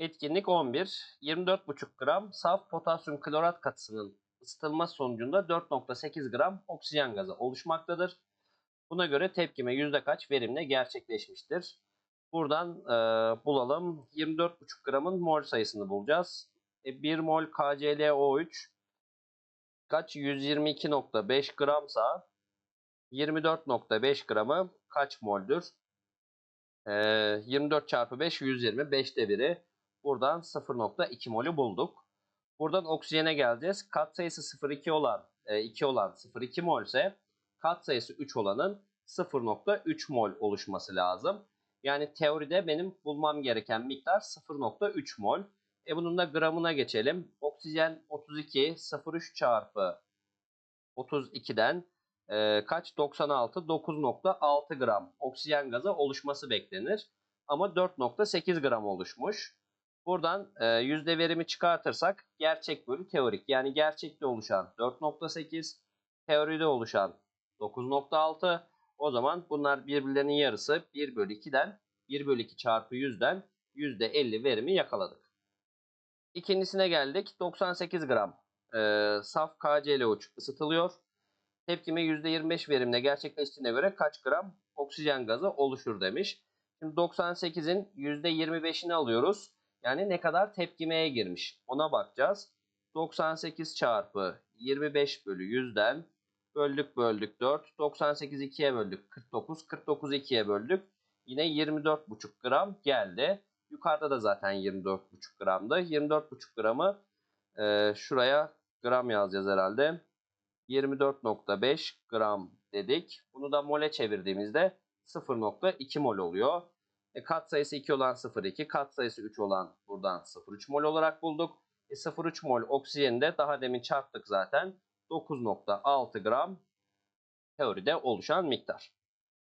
Etkinlik 11. 24,5 gram saf potasyum klorat katısının ısıtılması sonucunda 4,8 gram oksijen gazı oluşmaktadır. Buna göre tepkime yüzde kaç verimle gerçekleşmiştir? Buradan e, bulalım. 24,5 gramın mol sayısını bulacağız. E, 1 mol KClO3 kaç? 122,5 gramsa 24,5 gramı kaç moldür? E, 24 çarpı 5 120. 5'te biri. Buradan 0,2 molü bulduk. Buradan oksijene geleceğiz. Kat sayısı 0,2 olan e, 2 olan 0,2 mol ise kat sayısı 3 olanın 0,3 mol oluşması lazım. Yani teoride benim bulmam gereken miktar 0,3 mol. E bunun da gramına geçelim. Oksijen 32 0,3 çarpı 32'den e, kaç? 96 9,6 gram oksijen gazı oluşması beklenir. Ama 4,8 gram oluşmuş. Buradan e, yüzde verimi çıkartırsak gerçek bölü teorik. Yani gerçekte oluşan 4,8, teoride oluşan 9,6. O zaman bunlar birbirlerinin yarısı 1 bölü 2'den 1 bölü 2 çarpı 100'den %50 verimi yakaladık. İkincisine geldik. 98 gram e, saf KCl3 ısıtılıyor. Tepkime %25 verimle gerçekleştiğine göre kaç gram oksijen gazı oluşur demiş. Şimdi 98'in %25'ini alıyoruz. Yani ne kadar tepkimeye girmiş ona bakacağız. 98 çarpı 25 bölü 100'den böldük böldük 4. 98 2'ye böldük 49. 49 2'ye böldük. Yine 24,5 gram geldi. Yukarıda da zaten 24,5 gramdı. 24,5 gramı e, şuraya gram yazacağız herhalde. 24,5 gram dedik. Bunu da mole çevirdiğimizde 0,2 mol oluyor. E, kat sayısı 2 olan 0,2, kat sayısı 3 olan buradan 0,3 mol olarak bulduk. E, 0,3 mol oksijeni de daha demin çarptık zaten. 9,6 gram teoride oluşan miktar.